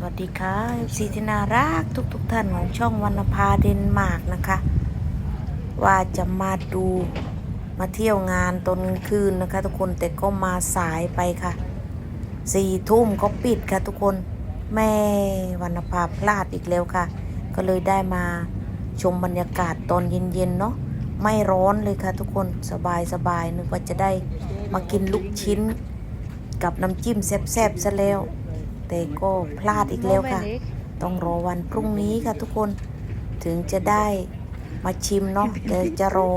สวัสดีค่ะซีที่น่ารักทุกๆท่านของช่องวรรณภาเดนมาร์กนะคะ ว่าจะมาดูมาเที่ยวงานตอนกลางคืนนะคะ ทุกคนแต่ก็มาสายไปค่ะสี่ทุ่มก็ปิดค่ะทุกคนแม่วรรณภาพลาดอีกแล้วค่ะ ก็เลยได้มาชมบรรยากาศตอนเย็นๆเนาะไม่ร้อนเลยค่ะทุกคนสบายๆนึกว่าจะได้มากินลูกชิ้น กับน้ำจิ้มแซ่บๆซะแล้ว แต่ก็พลาดอีกแล้วค่ะ ต้องรอวันพรุ่งนี้ค่ะทุกคนถึงจะได้มาชิมเนาะแต่จะรอ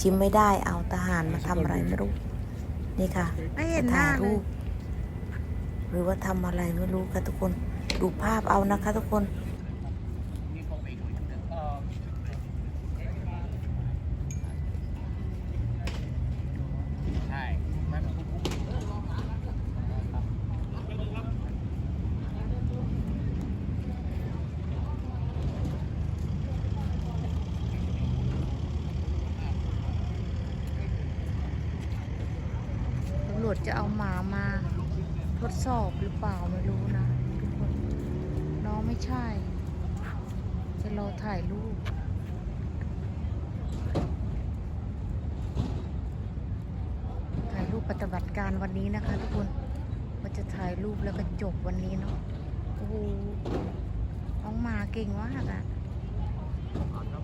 ชิมไม่ได้เอาทหารมาทำอะไรไม่รู้ นี่ค่ะไม่เห็นหถ่าน้ายเลรูยปหรือว่าทำอะไรไม่รู้ค่ะทุกคน ดูภาพเอานะคะทุกคนำรวจจะเอาหมามาทดสอบหรือเปล่าไม่รู้นะทุกคน น้องไม่ใช่ จะรอถ่ายรูปถ่ายรูปปฏิบัติการวันนี้นะคะ ทุกคนว่าจะถ่ายรูปแล้วก็จบวันนี้เนาะโอ้โหน้องหมาเก่งมากอะเ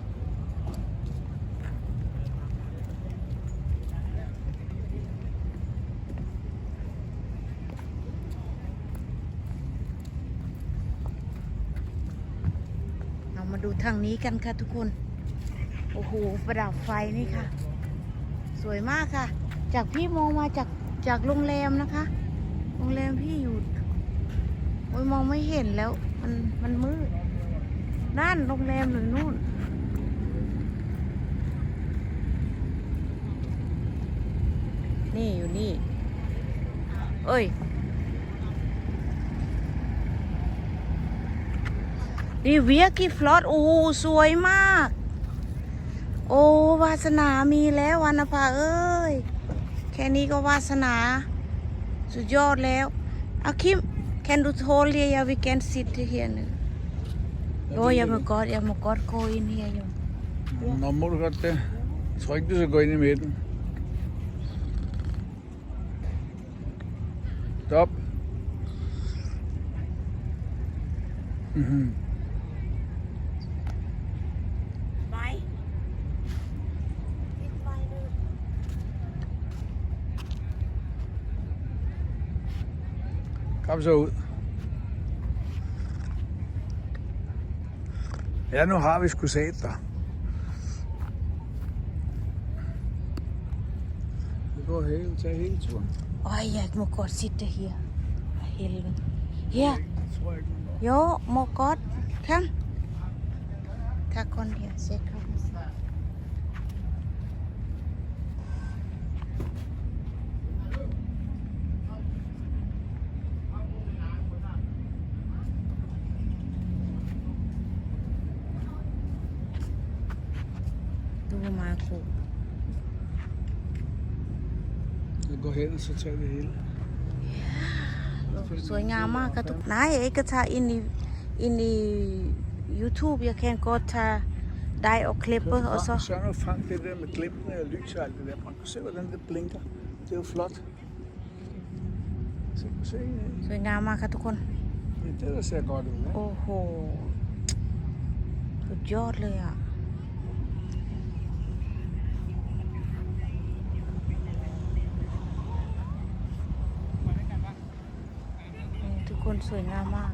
มาดูทางนี้กันค่ะทุกคน โอ้โห ประดับไฟนี่ค่ะ สวยมากค่ะ จากพี่มองมาจากจากโรงแรมนะคะ โรงแรมพี่อยู่โอ้ยมองไม่เห็นแล้ว มันมันมืดนั่นโรงแรมหรือนู่น นี่อยู่นี่ เอ้ย นี่เวียกี้ฟลอตโอ้โหสวยมาก โอ้วาสนามีแล้ววรรณภาเอ้ย แค่นี้ก็วาสนา สุดยอดแล้วอาคิม can du hold here yeah, we can sit here nu Jo, jeg må godt, jeg må godt gå ind her, jo. Nå, må du godt det. Jeg tror ikke, du skal gå ind i midten. Stop. Mhm. Kom så ud. Ja, nu har vi sgu set dig. Det går hele, tag hele turen. Øj, jeg må godt sitte her. For helvede. Her. Jeg tror man må. Jo, må godt. Kom. Tak kun her. Se, kom. ดูมากู Så gå hen, og så tager vi hele. สวยงามมากค่ะทุกนายเอกชาอินอิน YouTube jeg kan godt tage dig og klippe og så Så nu frem det der med glimtene og lys og alt det der. Prøv at se, hvordan det blinker. Det er jo flot. Se, se. สวยงามมากค่ะทุกคน Det er det, der ser godt ud. Ikke? โอ้โหสุดยอดเลยอะ นี่ทุกคน สวยงามมาก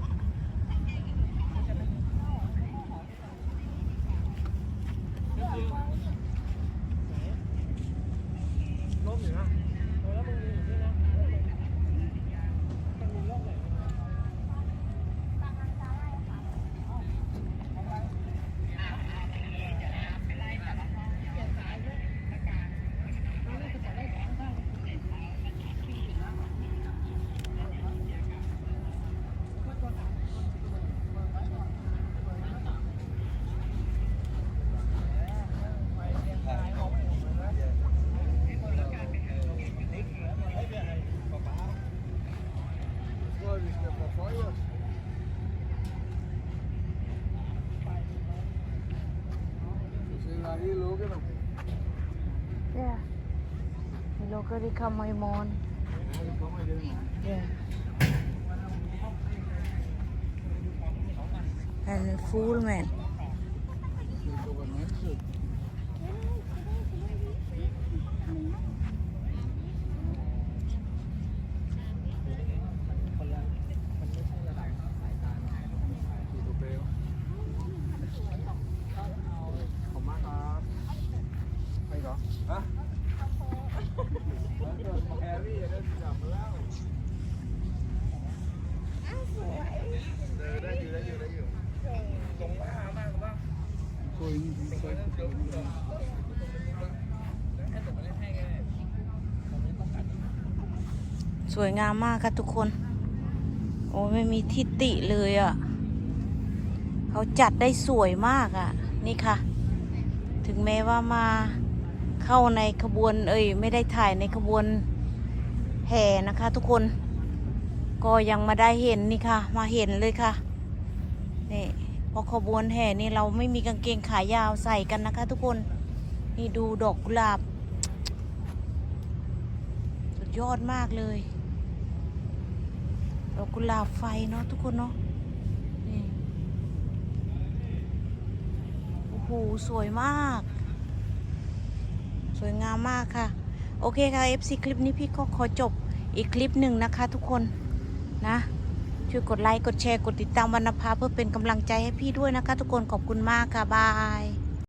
Yeah. Locally Kamoymon. Yeah. And full man. สวยงามมากค่ะทุกคน โอ้ไม่มีทิฏติเลยอะ่ะ เขาจัดได้สวยมากอะ่ะ นี่ค่ะ ถึงแม้ว่ามาเข้าในขบวน เอ้ย ไม่ได้ถ่ายในขบวนแห่นะคะทุกคน ก็ยังมาได้เห็นนี่ค่ะ มาเห็นเลยค่ะ นี่ อขบวนแห่นี่เราไม่มีกางเกงขายาวใส่กันนะคะ ทุกคน นี่ดูดอกกุหลาบ สุดยอดมากเลย ดอกกุหลาบไฟเนาะทุกคนเนาะนี่โอ้โหสวยมาก สวยงามมากค่ะ โอเคค่ะ FC คลิปนี้พี่ก็ขอจบอีกคลิปหนึ่งนะคะทุกคนนะ ช่วยกดไลค์ กดแชร์ กดติดตามวรรณภาเพื่อเป็นกำลังใจให้พี่ด้วยนะคะ ทุกคนขอบคุณมากค่ะ บาย